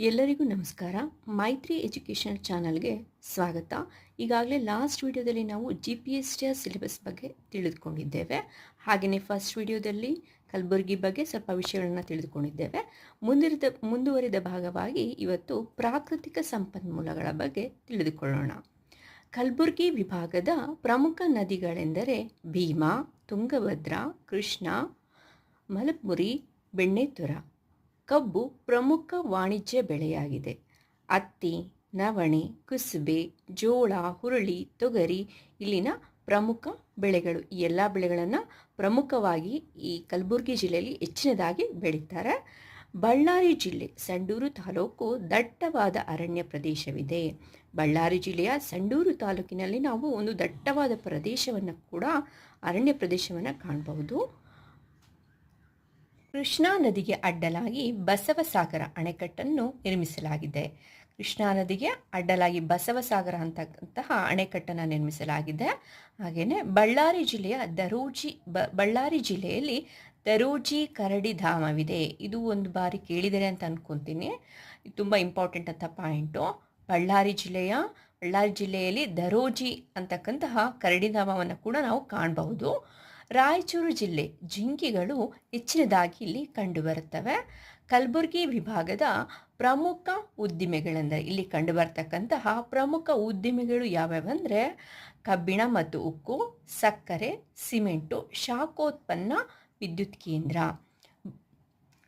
ಎಲ್ಲರಿಗೂ ನಮಸ್ಕಾರ. ಮೈತ್ರಿ ಎಜುಕೇಷನ್ ಚಾನಲ್ಗೆ ಸ್ವಾಗತ. ಈಗಾಗಲೇ ಲಾಸ್ಟ್ ವಿಡಿಯೋದಲ್ಲಿ ನಾವು ಜಿ ಪಿ ಎಸ್ ಟಿಯ ಸಿಲೆಬಸ್ ಬಗ್ಗೆ ತಿಳಿದುಕೊಂಡಿದ್ದೇವೆ. ಹಾಗೆಯೇ ಫಸ್ಟ್ ವಿಡಿಯೋದಲ್ಲಿ ಕಲಬುರಗಿ ಬಗ್ಗೆ ಸ್ವಲ್ಪ ವಿಷಯಗಳನ್ನು ತಿಳಿದುಕೊಂಡಿದ್ದೇವೆ. ಮುಂದಿರಿದ, ಮುಂದುವರಿದ ಭಾಗವಾಗಿ ಇವತ್ತು ಪ್ರಾಕೃತಿಕ ಸಂಪನ್ಮೂಲಗಳ ಬಗ್ಗೆ ತಿಳಿದುಕೊಳ್ಳೋಣ. ಕಲಬುರಗಿ ವಿಭಾಗದ ಪ್ರಮುಖ ನದಿಗಳೆಂದರೆ ಭೀಮಾ, ತುಂಗಭದ್ರಾ, ಕೃಷ್ಣ ಮಲಪುರಿ ಬೆಣ್ಣೆತುರ. ಕಬ್ಬು ಪ್ರಮುಖ ವಾಣಿಜ್ಯ ಬೆಳೆಯಾಗಿದೆ. ಹತ್ತಿ ನವಣೆ, ಕುಸುಬೆ, ಜೋಳ, ಹುರುಳಿ, ತೊಗರಿ ಇಲ್ಲಿನ ಪ್ರಮುಖ ಬೆಳೆಗಳು. ಈ ಎಲ್ಲ ಬೆಳೆಗಳನ್ನು ಪ್ರಮುಖವಾಗಿ ಈ ಕಲಬುರಗಿ ಜಿಲ್ಲೆಯಲ್ಲಿ ಹೆಚ್ಚಿನದಾಗಿ ಬೆಳೀತಾರೆ. ಬಳ್ಳಾರಿ ಜಿಲ್ಲೆ, ಸಂಡೂರು ತಾಲೂಕು ದಟ್ಟವಾದ ಅರಣ್ಯ ಪ್ರದೇಶವಿದೆ. ಬಳ್ಳಾರಿ ಜಿಲ್ಲೆಯ ಸಂಡೂರು ತಾಲೂಕಿನಲ್ಲಿ ನಾವು ಒಂದು ದಟ್ಟವಾದ ಪ್ರದೇಶವನ್ನು ಕೂಡ ಅರಣ್ಯ ಪ್ರದೇಶವನ್ನು ಕಾಣಬಹುದು. ಕೃಷ್ಣಾ ನದಿಗೆ ಅಡ್ಡಲಾಗಿ ಬಸವಸಾಗರ ಅಣೆಕಟ್ಟನ್ನು ನಿರ್ಮಿಸಲಾಗಿದೆ. ಕೃಷ್ಣಾ ನದಿಗೆ ಅಡ್ಡಲಾಗಿ ಬಸವಸಾಗರ ಅಂತಕ್ಕಂತಹ ಅಣೆಕಟ್ಟನ್ನು ನಿರ್ಮಿಸಲಾಗಿದೆ. ಹಾಗೆಯೇ ಬಳ್ಳಾರಿ ಜಿಲ್ಲೆಯ ದರೋಜಿ ಬಳ್ಳಾರಿ ಜಿಲ್ಲೆಯಲ್ಲಿ ದರೋಜಿ ಕರಡಿ ಧಾಮವಿದೆ. ಇದು ಒಂದು ಬಾರಿ ಕೇಳಿದರೆ ಅಂತ ಅನ್ಕೊತೀನಿ. ಇದು ತುಂಬ ಇಂಪಾರ್ಟೆಂಟ್ ಅಂತ ಪಾಯಿಂಟು ಬಳ್ಳಾರಿ ಜಿಲ್ಲೆಯ, ಬಳ್ಳಾರಿ ಜಿಲ್ಲೆಯಲ್ಲಿ ದರೋಜಿ ಅಂತಕ್ಕಂತಹ ಕರಡಿಧಾಮವನ್ನು ಕೂಡ ನಾವು ಕಾಣಬಹುದು. ರಾಯಚೂರು ಜಿಲ್ಲೆ ಜಿಂಕೆಗಳು ಹೆಚ್ಚಿನದಾಗಿ ಇಲ್ಲಿ ಕಂಡುಬರುತ್ತವೆ. ಕಲಬುರಗಿ ವಿಭಾಗದ ಪ್ರಮುಖ ಉದ್ದಿಮೆಗಳೆಂದರೆ ಇಲ್ಲಿ ಕಂಡುಬರ್ತಕ್ಕಂತಹ ಪ್ರಮುಖ ಉದ್ದಿಮೆಗಳು ಯಾವ್ಯಾವಂದರೆ ಕಬ್ಬಿಣ ಮತ್ತು ಉಕ್ಕು, ಸಕ್ಕರೆ, ಸಿಮೆಂಟು, ಶಾಖೋತ್ಪನ್ನ, ವಿದ್ಯುತ್ ಕೇಂದ್ರ.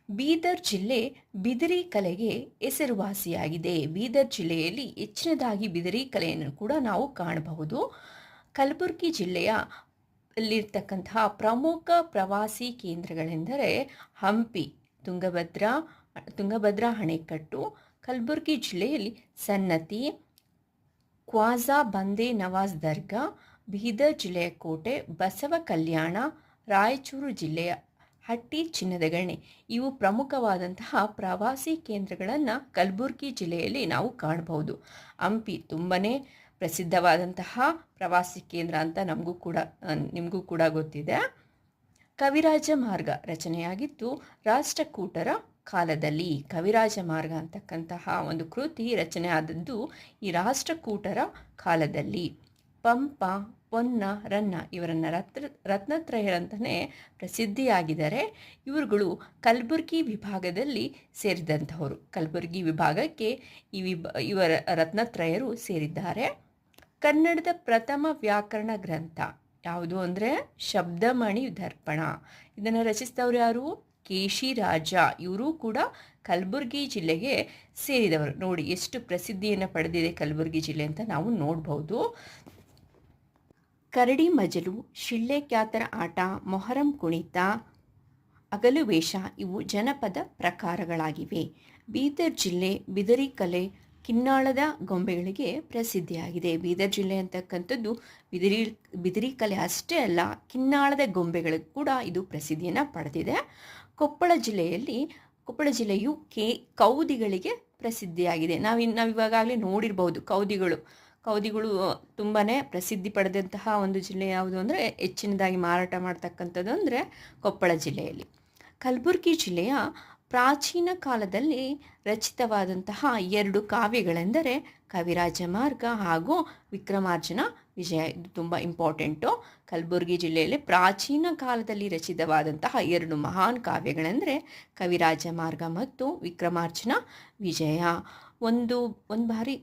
ಬೀದರ್ ಜಿಲ್ಲೆ ಬಿದಿರಿ ಕಲೆಗೆ ಹೆಸರುವಾಸಿಯಾಗಿದೆ. ಬೀದರ್ ಜಿಲ್ಲೆಯಲ್ಲಿ ಹೆಚ್ಚಿನದಾಗಿ ಬಿದಿರಿ ಕಲೆಯನ್ನು ಕೂಡ ನಾವು ಕಾಣಬಹುದು. ಕಲಬುರಗಿ ಜಿಲ್ಲೆಯ ಅಲ್ಲಿರ್ತಕ್ಕಂತಹ ಪ್ರಮುಖ ಪ್ರವಾಸಿ ಕೇಂದ್ರಗಳೆಂದರೆ ಹಂಪಿ, ತುಂಗಭದ್ರಾ ತುಂಗಭದ್ರಾ ಅಣೆಕಟ್ಟು, ಕಲಬುರಗಿ ಜಿಲ್ಲೆಯಲ್ಲಿ ಸನ್ನತಿ ಕ್ವಾಜಾ ಬಂದೆ ನವಾಜ್ ದರ್ಗಾ, ಬೀದರ್ ಜಿಲ್ಲೆಯ ಕೋಟೆ, ಬಸವ ಕಲ್ಯಾಣ, ರಾಯಚೂರು ಜಿಲ್ಲೆಯ ಹಟ್ಟಿ ಚಿನ್ನದ ಗಣಿ ಇವು ಪ್ರಮುಖವಾದಂತಹ ಪ್ರವಾಸಿ ಕೇಂದ್ರಗಳನ್ನು ಕಲಬುರಗಿ ಜಿಲ್ಲೆಯಲ್ಲಿ ನಾವು ಕಾಣಬಹುದು. ಹಂಪಿ ತುಂಬನೇ ಪ್ರಸಿದ್ಧವಾದಂತಹ ಪ್ರವಾಸಿ ಕೇಂದ್ರ ಅಂತ ನಮಗೂ ಕೂಡ ನಿಮಗೂ ಕೂಡ ಗೊತ್ತಿದೆ. ಕವಿರಾಜ ಮಾರ್ಗ ರಚನೆಯಾಗಿತ್ತು ರಾಷ್ಟ್ರಕೂಟರ ಕಾಲದಲ್ಲಿ ಕವಿರಾಜ ಮಾರ್ಗ ಅಂತಕ್ಕಂತಹ ಒಂದು ಕೃತಿ ರಚನೆ ಆದದ್ದು ಈ ರಾಷ್ಟ್ರಕೂಟರ ಕಾಲದಲ್ಲಿ. ಪಂಪ, ಪೊನ್ನ, ರನ್ನ ಇವರನ್ನು ರತ್ನ ರತ್ನತ್ರಯರಂತಲೇ ಪ್ರಸಿದ್ಧಿಯಾಗಿದ್ದಾರೆ. ಇವರುಗಳು ಕಲಬುರಗಿ ವಿಭಾಗದಲ್ಲಿ ಸೇರಿದಂಥವರು. ಕಲಬುರಗಿ ವಿಭಾಗಕ್ಕೆ ಈ ವಿಭ, ಇವರ ರತ್ನತ್ರಯರು ಸೇರಿದ್ದಾರೆ. ಕನ್ನಡದ ಪ್ರಥಮ ವ್ಯಾಕರಣ ಗ್ರಂಥ. ಯಾವುದು ಅಂದರೆ ಶಬ್ದಮಣಿ ದರ್ಪಣ ಇದನ್ನು ರಚಿಸಿದವರು ಯಾರು? ಕೇಶಿ ರಾಜ. ಇವರು ಕೂಡ ಕಲಬುರಗಿ ಜಿಲ್ಲೆಗೆ ಸೇರಿದವರು. ನೋಡಿ, ಎಷ್ಟು ಪ್ರಸಿದ್ಧಿಯನ್ನು ಪಡೆದಿದೆ ಕಲಬುರಗಿ ಜಿಲ್ಲೆ ಅಂತ ನಾವು ನೋಡ್ಬೋದು. ಕರಡಿ ಮಜಲು, ಶಿಳ್ಳೆ ಕ್ಯಾತರ ಆಟ, ಮೊಹರಂ ಕುಣಿತ, ಅಗಲು ವೇಷ ಇವು ಜನಪದ ಪ್ರಕಾರಗಳಾಗಿವೆ. ಬೀದರ್ ಜಿಲ್ಲೆ ಬಿದರಿ ಕಲೆ ಕಿನ್ನಾಳದ ಗೊಂಬೆಗಳಿಗೆ ಪ್ರಸಿದ್ಧಿಯಾಗಿದೆ. ಬೀದರ್ ಜಿಲ್ಲೆ ಅಂತಕ್ಕಂಥದ್ದು ಬಿದಿರಿ ಬಿದಿರಿ ಕಲೆ ಅಷ್ಟೇ ಅಲ್ಲ, ಕಿನ್ನಾಳದ ಗೊಂಬೆಗಳಿಗೆ ಕೂಡ ಇದು ಪ್ರಸಿದ್ಧಿಯನ್ನು ಪಡೆದಿದೆ. ಕೊಪ್ಪಳ ಜಿಲ್ಲೆಯಲ್ಲಿ, ಕೊಪ್ಪಳ ಜಿಲ್ಲೆಯು ಕೆ, ಕೌದಿಗಳಿಗೆ ಪ್ರಸಿದ್ಧಿಯಾಗಿದೆ. ನಾವಿನ್ ನಾವು ಇವಾಗಲೇ ನೋಡಿರ್ಬೋದು ಕೌದಿಗಳು. ಕೌದಿಗಳು ತುಂಬಾ ಪ್ರಸಿದ್ಧಿ ಪಡೆದಂತಹ ಒಂದು ಜಿಲ್ಲೆ ಯಾವುದು ಅಂದರೆ, ಹೆಚ್ಚಿನದಾಗಿ ಮಾರಾಟ ಮಾಡ್ತಕ್ಕಂಥದ್ದು ಅಂದರೆ ಕೊಪ್ಪಳ ಜಿಲ್ಲೆಯಲ್ಲಿ. ಕಲಬುರಗಿ ಜಿಲ್ಲೆಯ ಪ್ರಾಚೀನ ಕಾಲದಲ್ಲಿ ರಚಿತವಾದಂತಹ ಎರಡು ಕಾವ್ಯಗಳೆಂದರೆ ಕವಿರಾಜ ಮಾರ್ಗ ಹಾಗೂ ವಿಕ್ರಮಾರ್ಜುನ ವಿಜಯ. ಇದು ತುಂಬ ಇಂಪಾರ್ಟೆಂಟು. ಕಲಬುರಗಿ ಜಿಲ್ಲೆಯಲ್ಲಿ ಪ್ರಾಚೀನ ಕಾಲದಲ್ಲಿ ರಚಿತವಾದಂತಹ ಎರಡು ಮಹಾನ್ ಕಾವ್ಯಗಳೆಂದರೆ ಕವಿರಾಜ ಮಾರ್ಗ ಮತ್ತು ವಿಕ್ರಮಾರ್ಜುನ ವಿಜಯ. ಒಂದು ಒಂದು ಬಾರಿ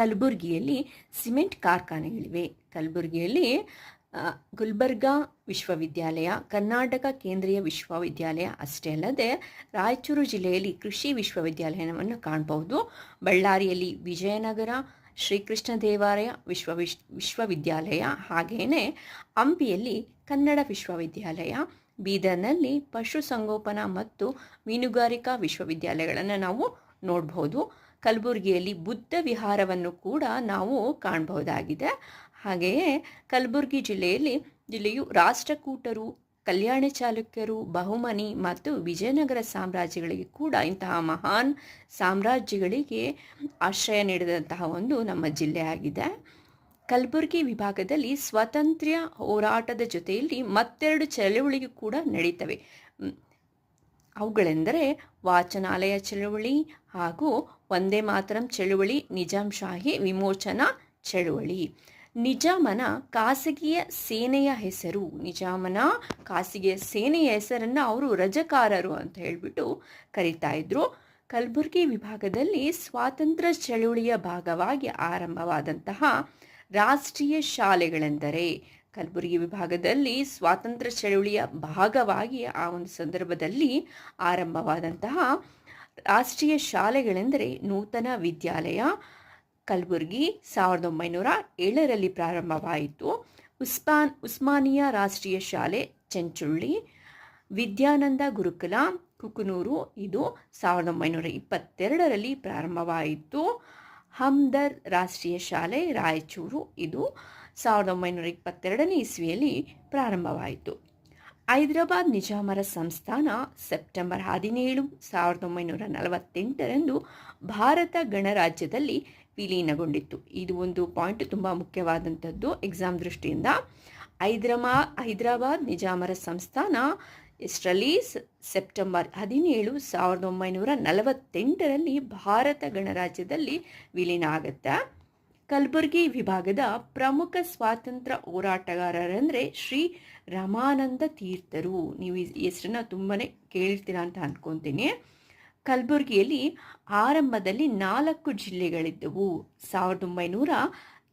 ಕಲಬುರಗಿಯಲ್ಲಿ ಸಿಮೆಂಟ್ ಕಾರ್ಖಾನೆಗಳಿವೆ. ಕಲಬುರಗಿಯಲ್ಲಿ ಗುಲ್ಬರ್ಗಾ ವಿಶ್ವವಿದ್ಯಾಲಯ, ಕರ್ನಾಟಕ ಕೇಂದ್ರೀಯ ವಿಶ್ವವಿದ್ಯಾಲಯ ಅಷ್ಟೇ ಅಲ್ಲದೆ ರಾಯಚೂರು ಜಿಲ್ಲೆಯಲ್ಲಿ ಕೃಷಿ ವಿಶ್ವವಿದ್ಯಾಲಯವನ್ನು ಕಾಣಬಹುದು. ಬಳ್ಳಾರಿಯಲ್ಲಿ ವಿಜಯನಗರ, ಶ್ರೀಕೃಷ್ಣ ದೇವಾಲಯ ವಿಶ್ವ ವಿಶ್ವವಿದ್ಯಾಲಯ ಹಾಗೆಯೇ ಹಂಪಿಯಲ್ಲಿ ಕನ್ನಡ ವಿಶ್ವವಿದ್ಯಾಲಯ, ಬೀದರ್ನಲ್ಲಿ ಪಶುಸಂಗೋಪನಾ ಮತ್ತು ಮೀನುಗಾರಿಕಾ ವಿಶ್ವವಿದ್ಯಾಲಯಗಳನ್ನು ನಾವು ನೋಡಬಹುದು. ಕಲಬುರಗಿಯಲ್ಲಿ ಬುದ್ಧ ವಿಹಾರವನ್ನು ಕೂಡ ನಾವು ಕಾಣಬಹುದಾಗಿದೆ. ಹಾಗೆಯೇ ಕಲಬುರಗಿ ಜಿಲ್ಲೆಯಲ್ಲಿ ಜಿಲ್ಲೆಯು ರಾಷ್ಟ್ರಕೂಟರು, ಕಲ್ಯಾಣ ಚಾಲುಕ್ಯರು, ಬಹುಮನಿ ಮತ್ತು ವಿಜಯನಗರ ಸಾಮ್ರಾಜ್ಯಗಳಿಗೆ ಕೂಡ ಇಂತಹ ಮಹಾನ್ ಸಾಮ್ರಾಜ್ಯಗಳಿಗೆ ಆಶ್ರಯ ನೀಡಿದಂತಹ ಒಂದು ನಮ್ಮ ಜಿಲ್ಲೆ ಆಗಿದೆ. ಕಲಬುರಗಿ ವಿಭಾಗದಲ್ಲಿ ಸ್ವಾತಂತ್ರ್ಯ ಹೋರಾಟದ ಜೊತೆಯಲ್ಲಿ ಮತ್ತೆರಡು ಚಳವಳಿಗೆ ಕೂಡ ನಡೀತವೆ. ಅವುಗಳೆಂದರೆ ವಾಚನಾಲಯ ಚಳುವಳಿ ಹಾಗೂ ವಂದೇ ಮಾತರಂ ಚಳುವಳಿ, ನಿಜಾಂ ಶಾಹಿ ವಿಮೋಚನಾ ಚಳುವಳಿ. ನಿಜಾಮನ ಖಾಸಗಿಯ ಸೇನೆಯ ಹೆಸರು. ನಿಜಾಮನ ಖಾಸಗಿಯ ಸೇನೆಯ ಹೆಸರನ್ನು ಅವರು ರಜಕಾರರು ಅಂತ ಹೇಳಿಬಿಟ್ಟು ಕರೀತಾ ಇದ್ರು. ಕಲಬುರಗಿ ವಿಭಾಗದಲ್ಲಿ ಸ್ವಾತಂತ್ರ್ಯ ಚಳುವಳಿಯ ಭಾಗವಾಗಿ ಆರಂಭವಾದಂತಹ ರಾಷ್ಟ್ರೀಯ ಶಾಲೆಗಳೆಂದರೆ ಕಲಬುರಗಿ ವಿಭಾಗದಲ್ಲಿ ಸ್ವಾತಂತ್ರ್ಯ ಚಳುವಳಿಯ ಭಾಗವಾಗಿ ಆ ಒಂದು ಸಂದರ್ಭದಲ್ಲಿ ಆರಂಭವಾದಂತಹ ರಾಷ್ಟ್ರೀಯ ಶಾಲೆಗಳೆಂದರೆ ನೂತನ ವಿದ್ಯಾಲಯ ಕಲಬುರಗಿ ಸಾವಿರದ ಒಂಬೈನೂರ ಏಳರಲ್ಲಿ ಪ್ರಾರಂಭವಾಯಿತು. ಉಸ್ಮಾನ್, ಉಸ್ಮಾನಿಯಾ ರಾಷ್ಟ್ರೀಯ ಶಾಲೆ, ಚೆಂಚುಳ್ಳಿ, ವಿದ್ಯಾನಂದ ಗುರುಕುಲ, ಕುಕುನೂರು, ಇದು ಸಾವಿರದ ಒಂಬೈನೂರ ಇಪ್ಪತ್ತೆರಡರಲ್ಲಿ ಪ್ರಾರಂಭವಾಯಿತು. ಹಮ್ದರ್ ರಾಷ್ಟ್ರೀಯ ಶಾಲೆ, ರಾಯಚೂರು, ಇದು ಸಾವಿರದ ಒಂಬೈನೂರ ಇಪ್ಪತ್ತೆರಡನೇ ಇಸ್ವಿಯಲ್ಲಿ ಪ್ರಾರಂಭವಾಯಿತು. ಹೈದರಾಬಾದ್ ನಿಜಾಮರ ಸಂಸ್ಥಾನ ಸೆಪ್ಟೆಂಬರ್ ಹದಿನೇಳು, ಸಾವಿರದ ಒಂಬೈನೂರ ನಲವತ್ತೆಂಟರಂದು ಭಾರತ ಗಣರಾಜ್ಯದಲ್ಲಿ ವಿಲೀನಗೊಂಡಿತ್ತು. ಇದು ಒಂದು ಪಾಯಿಂಟ್ ತುಂಬ ಮುಖ್ಯವಾದಂಥದ್ದು. ಎಕ್ಸಾಮ್ ದೃಷ್ಟಿಯಿಂದ ಹೈದ್ರಮಾ, ಹೈದರಾಬಾದ್ ನಿಜಾಮರ ಸಂಸ್ಥಾನ ಎಷ್ಟರಲ್ಲಿ ಸೆಪ್ಟೆಂಬರ್ ಹದಿನೇಳು ಸಾವಿರದ ಒಂಬೈನೂರ ನಲವತ್ತೆಂಟರಲ್ಲಿ ಭಾರತ ಗಣರಾಜ್ಯದಲ್ಲಿ ವಿಲೀನ ಆಗುತ್ತೆ. ಕಲಬುರಗಿ ವಿಭಾಗದ ಪ್ರಮುಖ ಸ್ವಾತಂತ್ರ್ಯ ಹೋರಾಟಗಾರರೆಂದರೆ ಶ್ರೀ ರಮಾನಂದ ತೀರ್ಥರು. ನೀವು ಹೆಸರನ್ನ ತುಂಬಾ ಕೇಳ್ತೀರಾ ಅಂತ ಅಂದ್ಕೊತೀನಿ ಕಲಬುರಗಿಯಲ್ಲಿ ಆರಂಭದಲ್ಲಿ ನಾಲ್ಕು ಜಿಲ್ಲೆಗಳಿದ್ದವು. ಸಾವಿರದ ಒಂಬೈನೂರ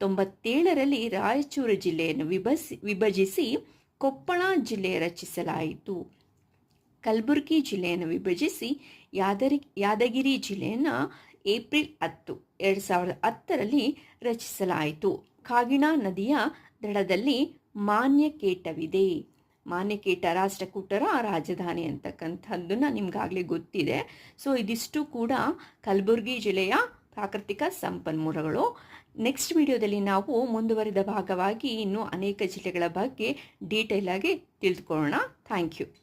ತೊಂಬತ್ತೇಳರಲ್ಲಿ ರಾಯಚೂರು ಜಿಲ್ಲೆಯನ್ನು ವಿಭಸಿ, ವಿಭಜಿಸಿ ಕೊಪ್ಪಳ ಜಿಲ್ಲೆ ರಚಿಸಲಾಯಿತು. ಕಲಬುರಗಿ ಜಿಲ್ಲೆಯನ್ನು ವಿಭಜಿಸಿ ಯಾದರಿ, ಯಾದಗಿರಿ ಜಿಲ್ಲೆಯನ್ನು ಏಪ್ರಿಲ್ ಹತ್ತು, ಎರಡು ಸಾವಿರದ ಹತ್ತರಲ್ಲಿ ರಚಿಸಲಾಯಿತು. ಕಾಗಿಣಾ ನದಿಯ ದಡದಲ್ಲಿ ಮಾನ್ಯಕೇಟವಿದೆ. ಮಾನ್ಯಕೇಟ ರಾಷ್ಟ್ರಕೂಟರ ರಾಜಧಾನಿ ಅಂತಕ್ಕಂಥದ್ದನ್ನು ನಿಮ್ಗಾಗಲೇ ಗೊತ್ತಿದೆ. ಸೊ ಇದಿಷ್ಟು ಕೂಡ ಕಲಬುರಗಿ ಜಿಲ್ಲೆಯ ಪ್ರಾಕೃತಿಕ ಸಂಪನ್ಮೂಲಗಳು. ನೆಕ್ಸ್ಟ್ ವಿಡಿಯೋದಲ್ಲಿ ನಾವು ಮುಂದುವರಿದ ಭಾಗವಾಗಿ ಇನ್ನೂ ಅನೇಕ ಜಿಲ್ಲೆಗಳ ಬಗ್ಗೆ ಡೀಟೇಲಾಗಿ ತಿಳಿದುಕೊಳ್ಳೋಣ. Thank you